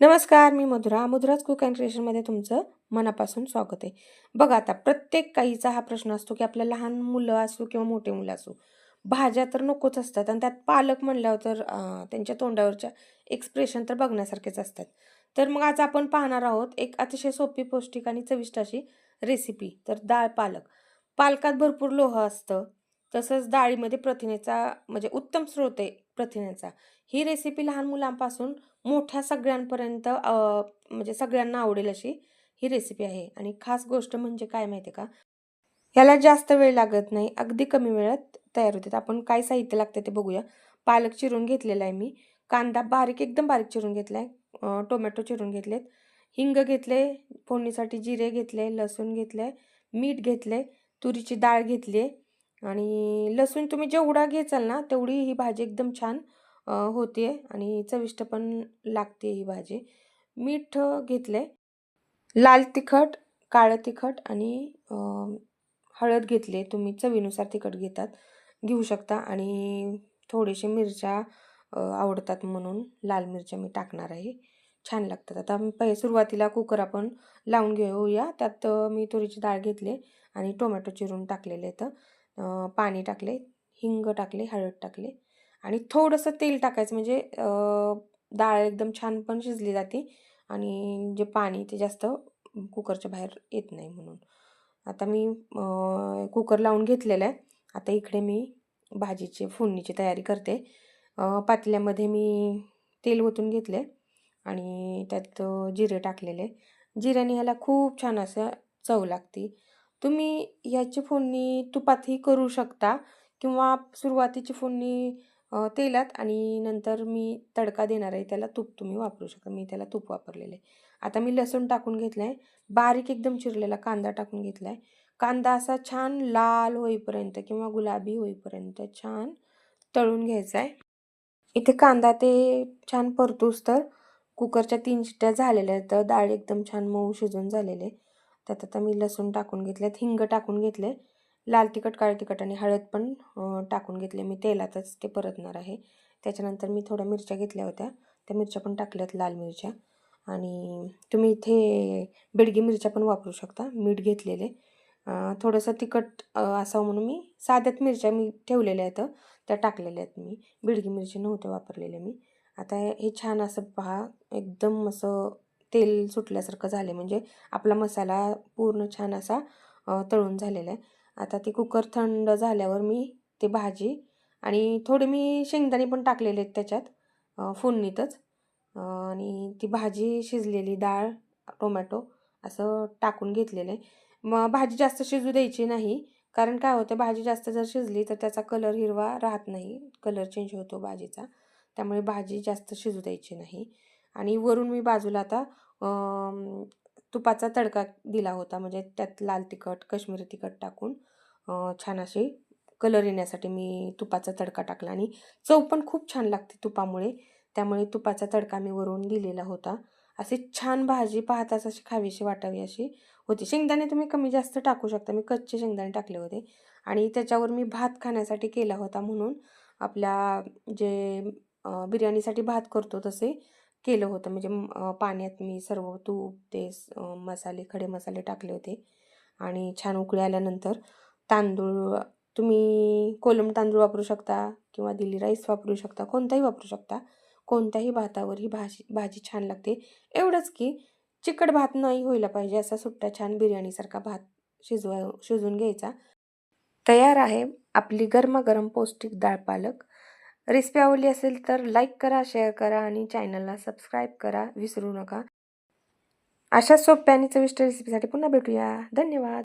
नमस्कार मी Madhura. Madhuraj cook and क्रिएशनमध्ये तुमचं मनापासून स्वागत आहे. बघा आता प्रत्येक काहीचा हा प्रश्न असतो की आपल्या लहान मुलं असो किंवा मोठे मुलं असो भाज्या तर नकोच असतात आणि त्यात पालक म्हणल्यावर तर त्यांच्या तोंडावरच्या एक्सप्रेशन तर बघण्यासारखेच असतात. तर मग आज आपण पाहणार आहोत एक अतिशय सोपी पौष्टिक आणि चविष्ट अशी रेसिपी तर डाळ पालक. पालकात भरपूर लोह असतं. तसंच डाळीमध्ये प्रथिनेचा म्हणजे उत्तम स्रोत आहे प्रथिनेचा. ही रेसिपी लहान मुलांपासून मोठ्या सगळ्यांपर्यंत म्हणजे सगळ्यांना आवडेल अशी ही रेसिपी आहे. आणि खास गोष्ट म्हणजे काय माहिती आहे का? ह्याला जास्त वेळ लागत नाही अगदी कमी वेळात तयार होते आपण काय साहित्य लागतं ते बघूया. पालक चिरून घेतलेला आहे मी. कांदा बारीक एकदम बारीक चिरून घेतला आहे टोमॅटो चिरून घेतलेत. हिंग घेतले फोडणीसाठी जिरे घेतले लसूण घेतले मीठ घेतले तुरीची डाळ घेतली आणि लसूण तुम्ही जेवढा घेचाल ना तेवढी ही भाजी एकदम छान होते आणि चविष्ट पण लागते ही भाजी. मीठ घेतले लाल तिखट काळं तिखट आणि हळद घेतले तुम्ही चवीनुसार तिखट घेतात घेऊ शकता आणि थोडेसे मिरच्या आवडतात म्हणून लाल मिरच्या मी टाकणार आहे. छान लागतात. आता पहि पहिले सुरुवातीला कुकर आपण लावून घेऊया. त्यात मी तुरीची डाळ घेतली आणि टोमॅटो चिरून टाकलेले आहेत. पाणी टाकले हिंग टाकले हळद टाकले. आणि थोडंसं तेल टाकायचं म्हणजे डाळ एकदम छान पण शिजली जाते आणि जे पाणी ते जास्त कुकरच्या बाहेर येत नाही म्हणून. आता मी कुकर लावून घेतलेलं आहे. आता इकडे मी भाजीची फोडणीची तयारी करते. पातल्यामध्ये पातेल्यामध्ये मी तेल ओतून घेतले आणि त्यात जिरे टाकलेले जिऱ्याने ह्याला खूप छान असं चव लागते. तुम्ही ह्याची फोडणी तुपातही करू शकता किंवा सुरुवातीची फोडणी तेलात आणि नंतर मी तडका देणार आहे. त्याला तूप तुम्ही वापरू शकता. मी त्याला तूप वापरलेलं आहे. आता मी लसूण टाकून घेतलं आहे. बारीक एकदम चिरलेला कांदा टाकून घेतला आहे. कांदा असा छान लाल होईपर्यंत किंवा गुलाबी होईपर्यंत छान तळून घ्यायचा आहे. इथे कांदा ते छान परतूस तर कुकरच्या तीन शिट्ट्या झालेल्या आहेत. तर डाळ एकदम छान मऊ शिजून झालेले त्यात आता मी लसूण टाकून घेतलेत हिंग टाकून घेतले लाल तिखट काळे तिखट आणि हळद पण टाकून घेतले. मी तेलातच ते परतणार आहे. त्याच्यानंतर मी थोड्या मिरच्या घेतल्या होत्या. त्या मिरच्या पण टाकल्यात लाल मिरच्या. आणि तुम्ही इथे बेडगी मिरच्या पण वापरू शकता. मीठ घेतलेले. थोडंसं तिखट असावं म्हणून मी साध्यात मिरच्या मी ठेवलेल्या आहेत. त्या टाकलेल्या आहेत मी. बिडगी मिरची नव्हत्या वापरलेल्या मी. आता हे छान असं पहा. एकदम असं तेल सुटल्यासारखं झाले म्हणजे आपला मसाला पूर्ण छान असा तळून झालेलं आहे. आता ते कुकर थंड झाल्यावर मी ती भाजी आणि थोडी मी शेंगदाणे पण टाकलेले आहेत त्याच्यात फोडणीतच. आणि ती भाजी शिजलेली डाळ टोमॅटो असं टाकून घेतलेलं आहे. मग भाजी जास्त शिजू द्यायची नाही. कारण काय होतं भाजी जास्त जर शिजली तर त्याचा कलर हिरवा राहत नाही. कलर चेंज होतो भाजीचा. त्यामुळे भाजी जास्त शिजू द्यायची नाही. आणि वरून मी बाजूला आता तुपाचा तडका दिला होता. म्हणजे त्यात लाल तिखट कश्मीरी तिखट टाकून छान अशी कलर येण्यासाठी मी तुपाचा तडका टाकला. आणि चव पण खूप छान लागते तुपामुळे. त्यामुळे तुपाचा तडका मी वरून दिलेला होता. अशी छान भाजी पाहताच अशी खावीशी वाटावी अशी होती. शेंगदाणे तुम्ही कमी जास्त टाकू शकता. मी कच्चे शेंगदाणे टाकले होते. आणि त्याच्यावर मी भात खाण्यासाठी केला होता म्हणून आपल्या जे बिर्याणीसाठी भात करतो तसे केलं होतं. म्हणजे पाण्यात मी सर्व तूप ते मसाले खडे मसाले टाकले होते. आणि छान उकळी आल्यानंतर तांदूळ तुम्ही कोलम तांदूळ वापरू शकता किंवा दिल्ली राईस वापरू शकता कोणताही वापरू शकता. कोणत्याही भातावर ही भाजी भाजी छान लागते. एवढंच की चिकट भात नाही व्हायला पाहिजे असा सुट्टा छान बिर्याणीसारखा भात शिजवा शिजून घ्यायचा. तयार आहे आपली गरमागरम पौष्टिक डाळ पालक. रेसिपी आवडली असेल तर लाईक करा शेअर करा आणि चॅनलला सबस्क्राईब करा. विसरू नका. अशा सोप्या आणि चविष्ट रेसिपीसाठी पुन्हा भेटूया. धन्यवाद.